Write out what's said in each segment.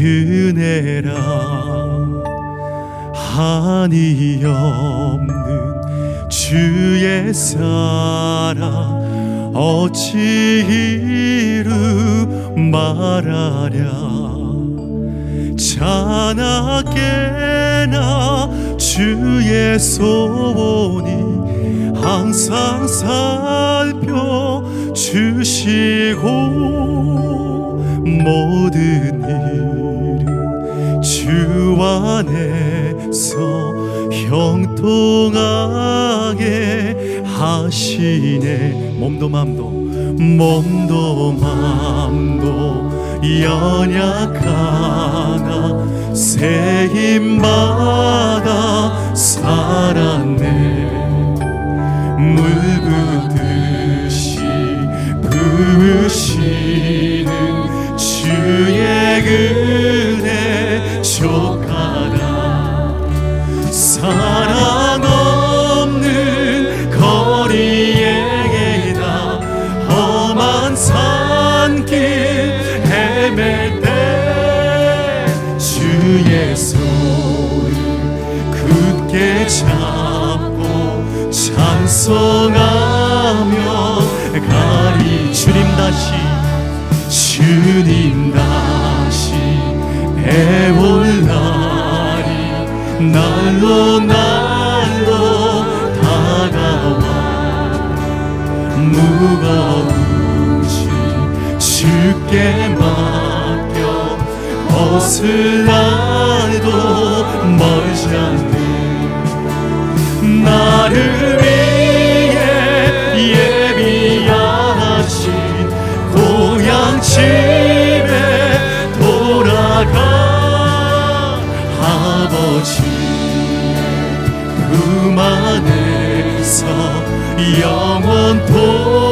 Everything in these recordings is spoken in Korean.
은혜라. 한이 없는 주의 사랑 어찌 이루 말하랴. 자나 깨나 주의 소원이 항상 살펴 주시고 모든 일은 주 안에서 형통하게 하시네. 몸도 맘도 몸도 맘도 연약하나 새 힘마다 살았네. 물붓듯이 부으시 찬송하며 가리 주님 다시 주님 다시 애올 날이 날로 날로 다가와. 무거우지 주께 맡겨 벗을 날도 멀지 않네. 나를 안에서 영원토록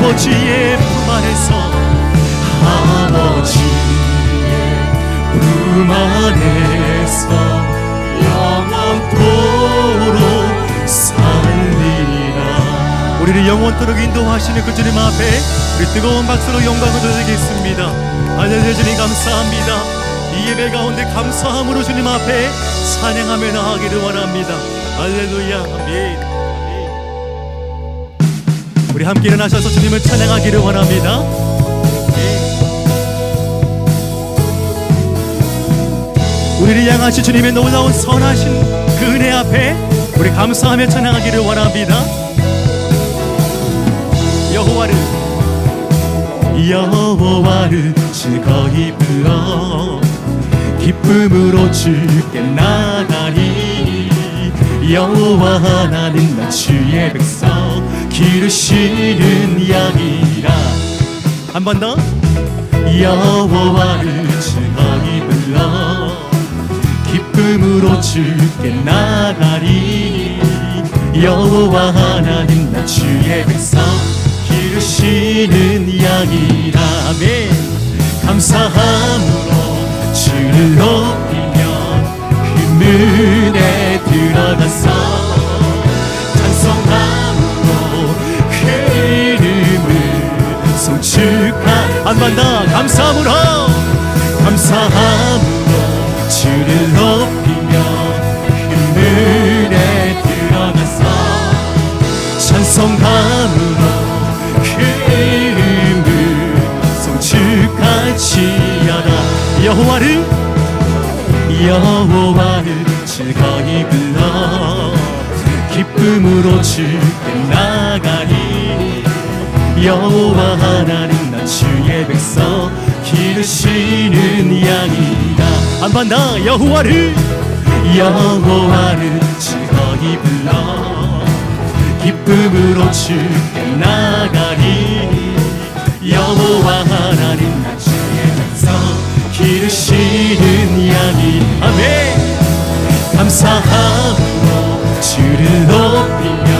아버지의 품 안에서 아버지의 품 안에서 영원토록 살리라. 우리를 영원토록 인도하시는 그 주님 앞에 우리 뜨거운 박수로 영광을 드리겠습니다. 할렐루야 주님 감사합니다. 이 예배 가운데 감사함으로 주님 앞에 찬양하며 나아가기를 원합니다. 할렐루야. 아멘 우리 함께 일어나셔서 주님을 찬양하기를 원합니다. 우리를 향하신 주님의 놀라운 선하신 그 은혜 앞에 우리 감사하며 찬양하기를 원합니다. 여호와를 여호와를 즐거이 불러 기쁨으로 주께 나가리. 여호와 하나님 나 주의 백성 기르시는 양이라. 한 번 더. 여호와를 즐거이 불러. 기쁨으로 주께 나가리. 여호와 하나님 나 주의 백성. 기르시는 양이라. 아멘. 감사함으로 주를 높 한번더 감사함으로. 감사함으로 주를 높이며 그 문에 들어가서 찬송함으로 그 이름을 송축할지어다. 여호와를 여호와를 즐거이 불러. 기쁨으로 주께 나가리. 여호와 하나님 나 주의 백성 기르시는 양이다. 더 여호와를 여호와를 즐거이 불러. 기쁨 기쁨으로 주께 나가리. 여호와 하나님 나 주께서 기르시는 양이. 아멘. 감사함으로 주를 높이며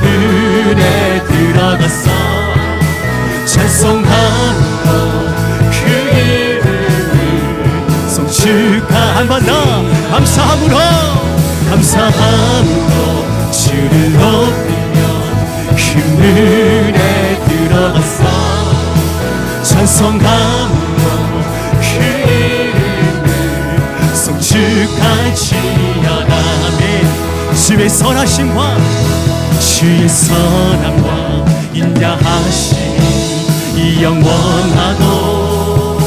그 은혜 들어갔어 찬송함으로 그 이름을 송축하 한번 더 감사함으로 감사함으로 주를 높이며 그 은혜 들어갔어 찬송함으로 그 이름을 송축할지어다 아멘 주의 선하심과 주의 선함과 인자하심 이 영원하고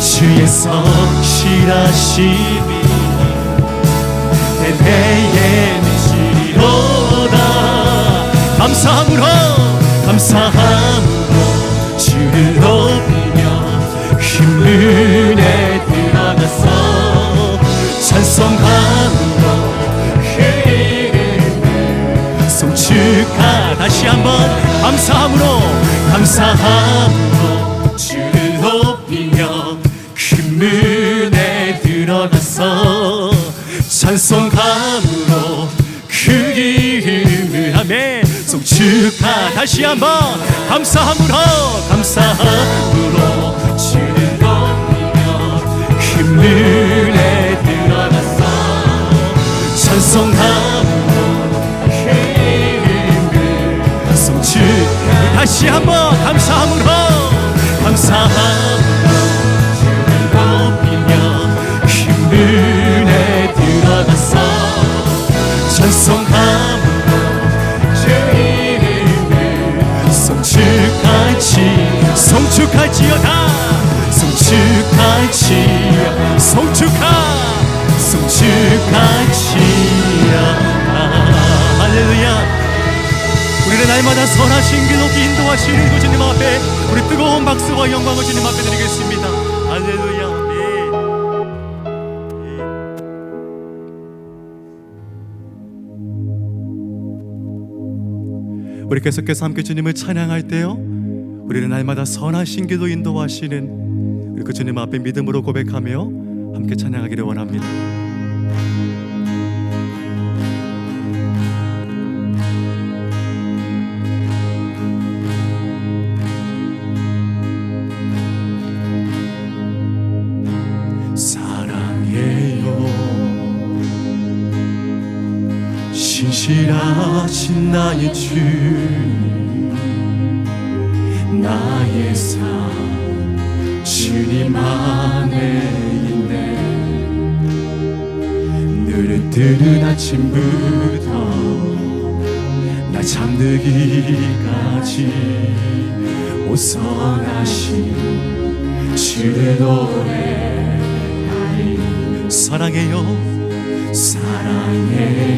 주의 성실하심이 대대에 미치리로다. 감사함으로 감사함 다시 한번 감사함으로 감사함으로 주를 높이며 큰 은혜 들어가서 찬송함으로 그 이름을 아멘 송축하 다시 한번 감사함으로 감사함으로 주를 높이며 큰 은혜 들어가서 찬송함으로 다시 한번 감사함으로 감사함으로 높이며 큰 은혜 들어가서 찬송함으로 주 이름을 송축할지 송축할지어다 송축할지어 송축하 송축할 날마다 선하신 길 높이 인도하시는 그 주님 앞에 우리 뜨거운 박수와 영광을 주님 앞에 드리겠습니다 할렐루야 네. 네. 우리 계속해서 함께 주님을 찬양할 때요 우리는 날마다 선하신 길로 인도하시는 그 주님 앞에 믿음으로 고백하며 함께 찬양하기를 원합니다 하신 나의 주님 나의 삶 주님 안에 있네. 뜨는 아침부터 나 잠들기까지 오선하신 주를 노래하리 사랑해요. 사랑해요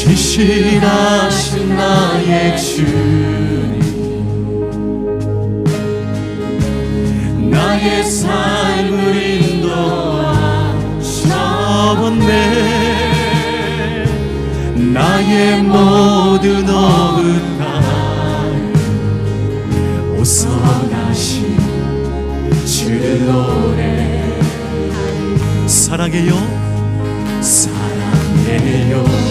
시실하신 나의 주님. 나의 삶을 인도하셨네 나의 모든 어긋남 오선하신 주를 노래. 사랑해요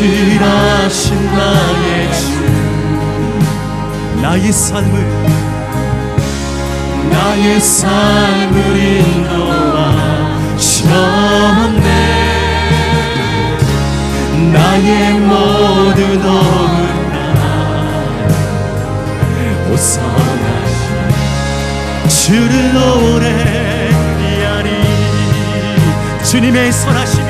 선하신 나의 주. 나의 삶을 나의 삶을 인도하 셨네 나의 모든 어긋 오선하신 주를 노래하리 주님의 선하심이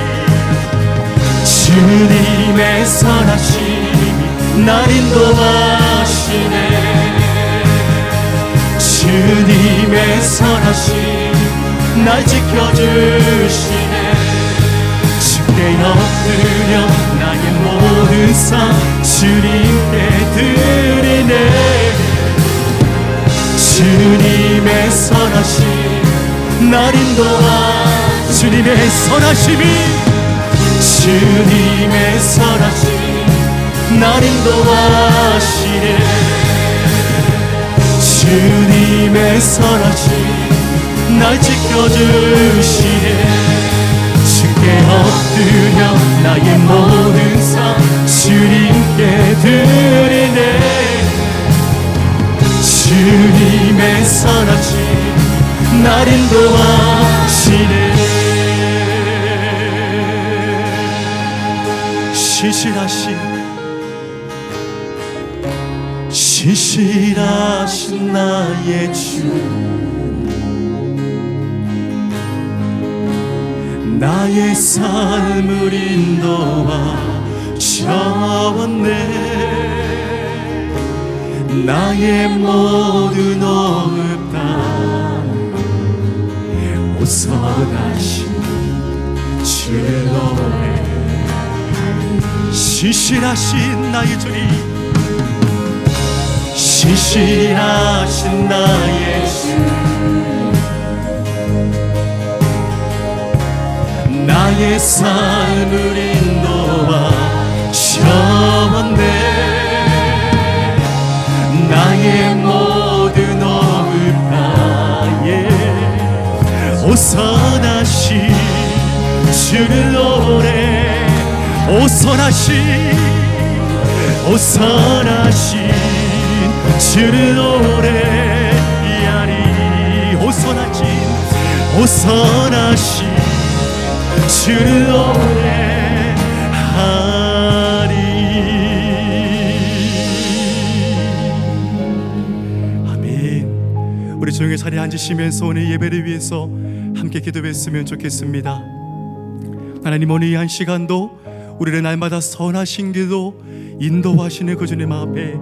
주님의 선하심이 날 인도하시네. 주님의 선하심 날 지켜주시네. 주께 엎드려 나의 모든 삶 주님께 드리네. 주님의 선하심 날 인도하 주님의 선하심이 주님의 선하심 날 인도하시네. 주님의 선하심 날 지켜주시네. 주께 엎드려 나의 모든 삶 주님께 드리네. 주님의 선하심 날 인도하시네 시실하신 시실하신 나의 주. 나의 삶을 인도하 셨네 나의 모든 어긋다 오선하신 시실하신 나의 주님. 시실하신 나의 주 나의 삶을 인도하 셨네 나의 모든 어긋나에 오선 오선하신 오선하신 주를 노래하리 오선하신 오선하신 주를 노래하리. 아멘. 우리 조용히 자리에 앉으시면서 오늘 예배를 위해서 함께 기도했으면 좋겠습니다. 하나님 오늘 이 한 시간도 우리를 날마다 선하신 길로 인도하시는 그 주님 앞에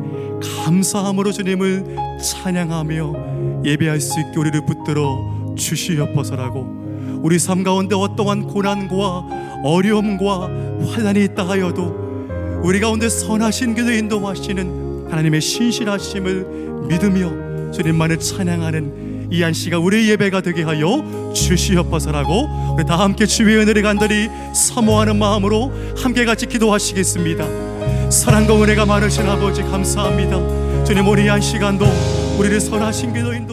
감사함으로 주님을 찬양하며 예배할 수 있게 우리를 붙들어 주시옵소서라고. 우리 삶 가운데 어떠한 고난과 어려움과 환난이 있다 하여도 우리 가운데 선하신 길로 인도하시는 하나님의 신실하심을 믿으며 주님만을 찬양하는 이한 시간 우리의 예배가 되게 하여 주시옵소서라고 우리 다 함께 주의 은혜를 간절히 사모하는 마음으로 함께 같이 기도하시겠습니다. 사랑과 은혜가 많으신 아버지 감사합니다. 주님 우리 이한 시간도 우리를 선하신 인도